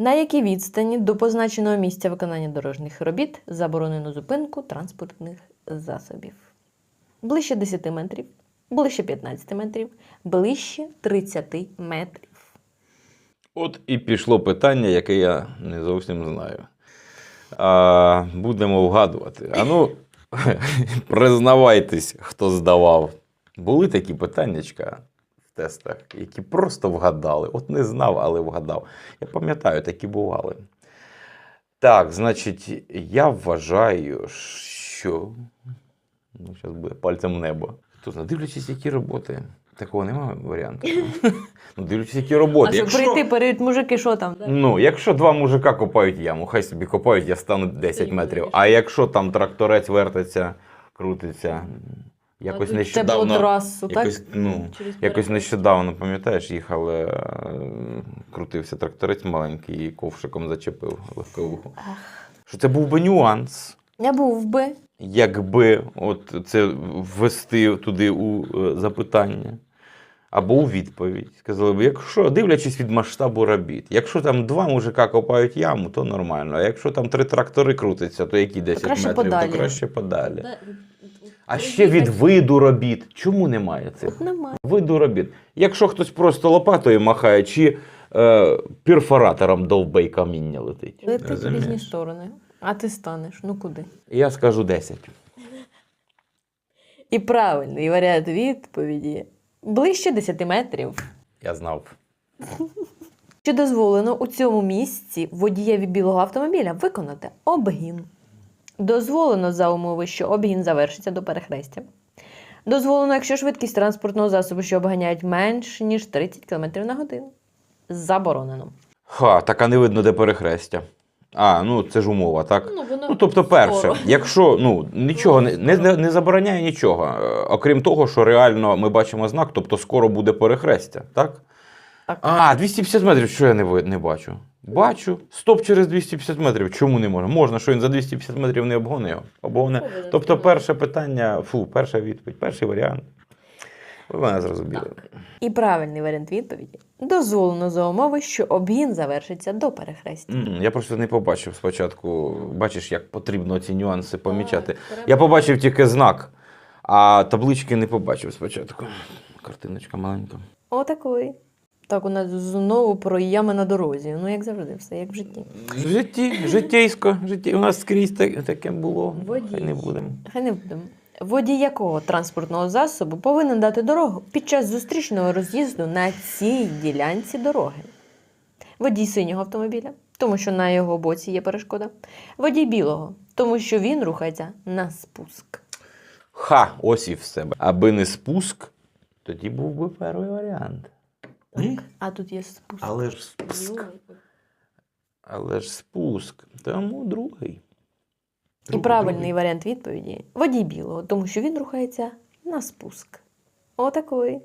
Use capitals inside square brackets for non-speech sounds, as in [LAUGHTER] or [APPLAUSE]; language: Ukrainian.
На якій відстані до позначеного місця виконання дорожніх робіт заборонено зупинку транспортних засобів? Ближче 10 метрів, ближче 15 метрів, ближче 30 метрів. От і пішло питання, яке я не зовсім знаю. А, будемо вгадувати. А ну, [LAUGHS] признавайтесь, хто здавав. Були такі питаннячка тестах, які просто вгадали. От не знав, але вгадав. Я пам'ятаю, такі бували. Так, значить, я вважаю, що. Ну, зараз буде пальцем в небо. Хто знає, дивлячись, які роботи. Такого немає варіанту. [LAUGHS] Ну, дивлячись, які роботи. А Якщо- прийти перед мужики, що там? Ну, якщо два мужика копають яму, хай собі копають, я стану 10 метрів. А якщо там тракторець вертиться, крутиться, якось Це було нещодавно. трасу, так? Якось, ну, Через якось нещодавно, пам'ятаєш, їхали, е, крутився тракторець маленький і ковшиком зачепив легковуху. Що це був би нюанс, Я був би. якби от це ввести туди у е, запитання. Або у відповідь. Сказали б, якщо дивлячись від масштабу робіт, якщо там два мужика копають яму, то нормально. А якщо там три трактори крутяться, то які 10 краще метрів, подалі. то краще подалі. А ще від виду робіт. Чому немає цих? От немає. Виду робіт. Якщо хтось просто лопатою махає, чи е, перфоратором довбей каміння летить. Летить в різні сторони. А ти станеш. Ну куди? Я скажу 10. І правильний варіант відповіді ближче 10 метрів. Я знав. Чи дозволено у цьому місці водієві білого автомобіля виконати обгін? Дозволено за умови, що обгін завершиться до перехрестя. Дозволено, якщо швидкість транспортного засобу, що обганяють менш ніж 30 км на годину. Заборонено. Ха, так а не видно, де перехрестя. А, ну це ж умова, так? Ну, воно Ну, тобто, перше, скоро. якщо ну нічого не, не, не- не забороняє нічого, е, окрім того, що реально ми бачимо знак, тобто скоро буде перехрестя, так? Так. А, 250 метрів, що я не, не бачу? Бачу. Стоп через 250 метрів. Чому не можна? Можна, що він за 250 метрів не обгонив. Обгоне. Тобто, перше питання, фу, перша відповідь, перший варіант. Ви мене зрозуміли. І правильний варіант відповіді. Дозволено за умови, що обгін завершиться до перехрестя. М, Я просто не побачив спочатку. Бачиш, як потрібно ці нюанси помічати. Я побачив тільки знак, а таблички не побачив спочатку. Картиночка маленька. Отакої. Так, у нас знову про ями на дорозі. Ну, як завжди, все як в житті. В житті, життєйсько, житті. У нас скрізь так- таке було. Водій. Хай не будемо. Хай не будемо. Водій якого транспортного засобу повинен дати дорогу під час зустрічного роз'їзду на цій ділянці дороги? Водій синього автомобіля, тому що на його боці є перешкода. Водій білого, тому що він рухається на спуск. Ха, ось і все. Аби не спуск, тоді був би перший варіант. А тут є спуск. Але ж спуск. Але ж спуск. Тому другий. І правильний варіант відповіді водій білого, тому що він рухається на спуск. Отакої.